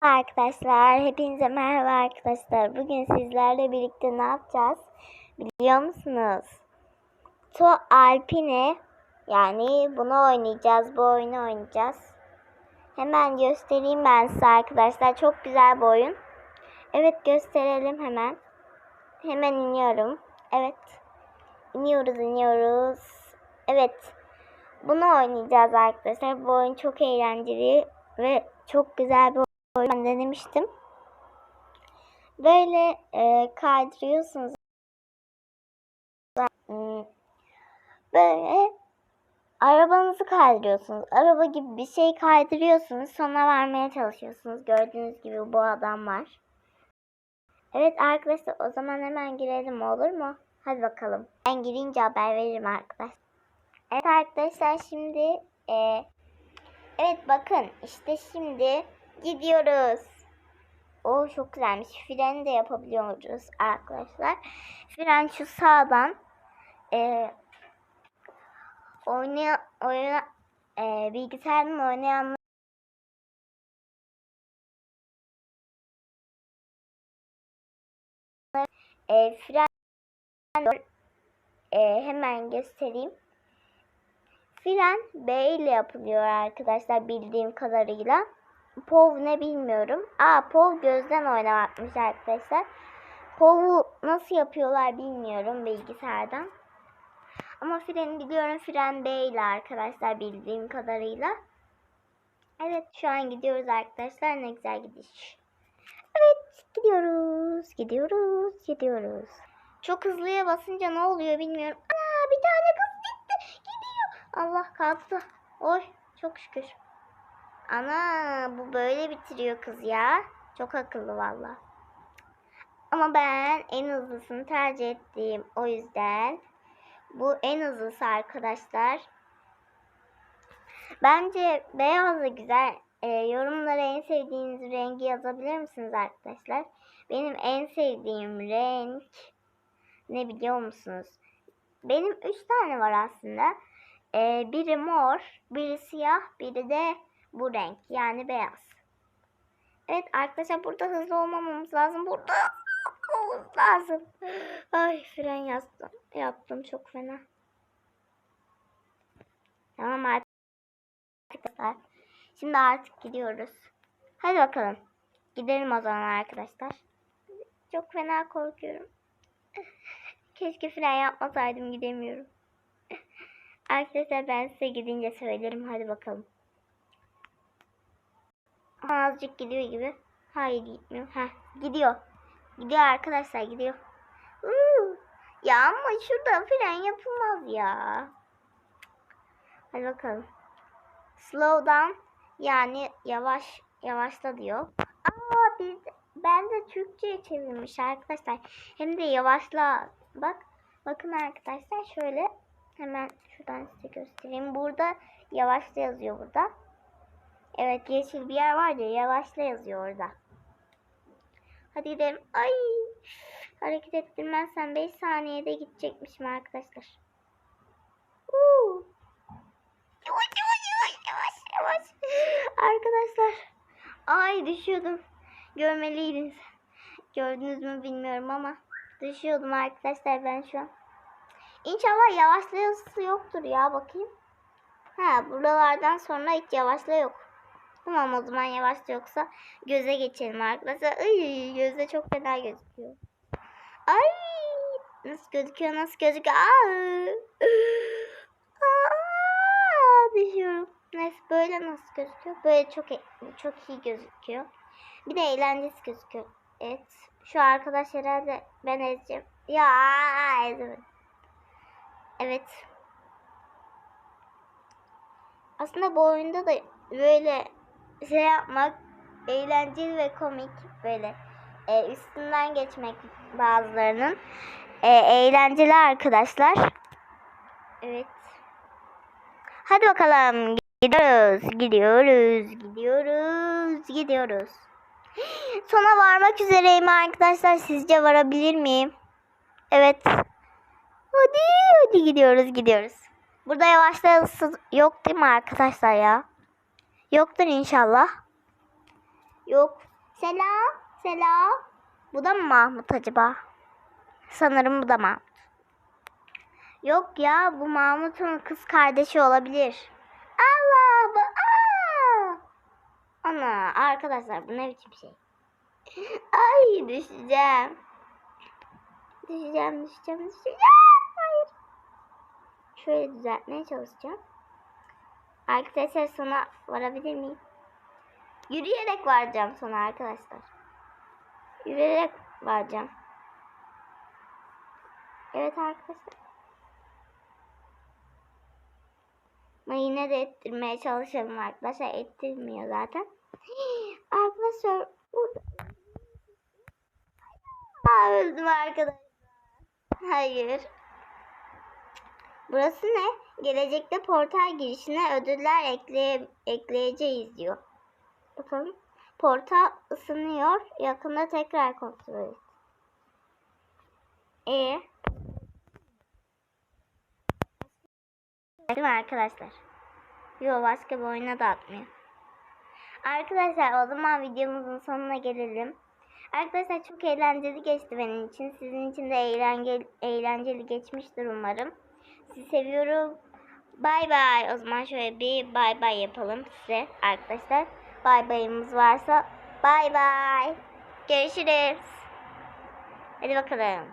Arkadaşlar hepinize merhaba arkadaşlar. Bugün sizlerle birlikte ne yapacağız? Biliyor musunuz? To Alpine yani bunu oynayacağız. Bu oyunu oynayacağız. Hemen göstereyim ben size arkadaşlar. Çok güzel bir oyun. Evet gösterelim hemen. Hemen iniyorum. Evet. İniyoruz iniyoruz. Evet. Bunu oynayacağız arkadaşlar. Bu oyun çok eğlenceli ve çok güzel bir. Ben denemiştim. Böyle e, kaydırıyorsunuz. Hmm, Böyle arabanızı kaydırıyorsunuz. Araba gibi bir şey kaydırıyorsunuz. Sonra varmaya çalışıyorsunuz. Gördüğünüz gibi bu adam var. Evet arkadaşlar o zaman hemen girelim olur mu? Hadi bakalım. Ben girince haber veririm arkadaşlar. Evet arkadaşlar şimdi e, evet bakın işte şimdi gidiyoruz. O çok güzelmiş. Freni de yapabiliyoruz arkadaşlar. Fren şu sağdan e, oynayan oyuna e, bilgisayardan oynayan e, fren e, hemen göstereyim. Fren B ile yapılıyor arkadaşlar bildiğim kadarıyla. POV ne bilmiyorum. Aa POV gözden oynamakmış arkadaşlar. POV'u nasıl yapıyorlar bilmiyorum bilgisayardan. Ama freni biliyorum fren B ile arkadaşlar bildiğim kadarıyla. Evet şu an gidiyoruz arkadaşlar ne güzel gidiş. Evet gidiyoruz gidiyoruz gidiyoruz. Çok hızlıya basınca ne oluyor bilmiyorum. Ana bir tane kız gitti gidiyor. Allah kalktı. Oy çok şükür. Ana bu böyle bitiriyor kız ya. Çok akıllı valla. Ama ben en hızlısını tercih ettim. O yüzden bu en hızlısı arkadaşlar. Bence beyaz da güzel. E, yorumlara en sevdiğiniz rengi yazabilir misiniz arkadaşlar? Benim en sevdiğim renk ne biliyor musunuz? Benim üç tane var aslında. E, biri mor, biri siyah, biri de bu renk yani beyaz. Evet arkadaşlar burada hızlı olmamamız lazım. Burada olmamız lazım. Ay fren yaptım. Yaptım çok fena. Tamam arkadaşlar. Şimdi artık gidiyoruz. Hadi bakalım. Gidelim o zaman arkadaşlar. Çok fena korkuyorum. Keşke fren yapmasaydım gidemiyorum. Arkadaşlar ben size gidince söylerim. Hadi bakalım. Azıcık gidiyor gibi. Hayır gitmiyor. Heh, gidiyor. Gidiyor arkadaşlar gidiyor. Uuu. Ya ama şurada fren yapılmaz ya. Hadi bakalım. Slow down yani yavaş yavaşla diyor. Aa biz ben de Türkçe'ye çevirmiş arkadaşlar. Hem de yavaşla. Bak bakın arkadaşlar şöyle hemen şuradan size göstereyim. Burada yavaşla yazıyor burada. Evet yeşil bir yer var ya yavaşla yazıyor orada. Hadi gidelim. Ay hareket ettirmezsen 5 saniyede gidecekmişim arkadaşlar. Uuu. Yavaş yavaş yavaş yavaş yavaş. Arkadaşlar. Ay düşüyordum. Görmeliydiniz. Gördünüz mü bilmiyorum ama düşüyordum arkadaşlar ben şu an. İnşallah yavaşlayası yoktur ya bakayım. Ha buralardan sonra hiç yavaşla yok. Tamam o zaman yavaşla yoksa göze geçelim arkadaşlar. Ay gözde çok fena gözüküyor. Ay nasıl gözüküyor nasıl gözüküyor. Aa. Aa, düşüyorum. Neyse böyle nasıl gözüküyor? Böyle çok çok iyi gözüküyor. Bir de eğlenceli gözüküyor. Evet. Şu arkadaş herhalde ben ezeceğim. Ya ezemedim. Evet. Aslında bu oyunda da böyle şey yapmak eğlenceli ve komik böyle e, üstünden geçmek bazılarının e, eğlenceli arkadaşlar. Evet. Hadi bakalım gidiyoruz, gidiyoruz, gidiyoruz, gidiyoruz. Sona varmak üzereyim arkadaşlar. Sizce varabilir miyim? Evet. Hadi, hadi gidiyoruz, gidiyoruz. Burada yavaşlayası yok değil mi arkadaşlar ya? Yoktur inşallah. Yok. Selam. Selam. Bu da mı Mahmut acaba? Sanırım bu da Mahmut. Yok ya bu Mahmut'un kız kardeşi olabilir. Allah bu. Aa! Ana arkadaşlar bu ne biçim şey? Ay düşeceğim. Düşeceğim, düşeceğim, düşeceğim. Hayır. Şöyle düzeltmeye çalışacağım. Arkadaşlar sona varabilir miyim? Yürüyerek varacağım sona arkadaşlar. Yürüyerek varacağım. Evet arkadaşlar. Ama yine de ettirmeye çalışalım arkadaşlar. Ettirmiyor zaten. Arkadaşlar burada. Aa, öldüm arkadaşlar. Hayır. Burası ne? Gelecekte portal girişine ödüller ekleye, ekleyeceğiz diyor. Bakalım. Portal ısınıyor. Yakında tekrar kontrol et. E. Değil mi arkadaşlar? Yo başka bir oyuna da atmıyor. Arkadaşlar o zaman videomuzun sonuna gelelim. Arkadaşlar çok eğlenceli geçti benim için. Sizin için de eğlenceli, eğlenceli geçmiştir umarım. Sizi seviyorum. Bay bay. O zaman şöyle bir bay bay yapalım size arkadaşlar. Bay bayımız varsa bay bay. Görüşürüz. Hadi bakalım.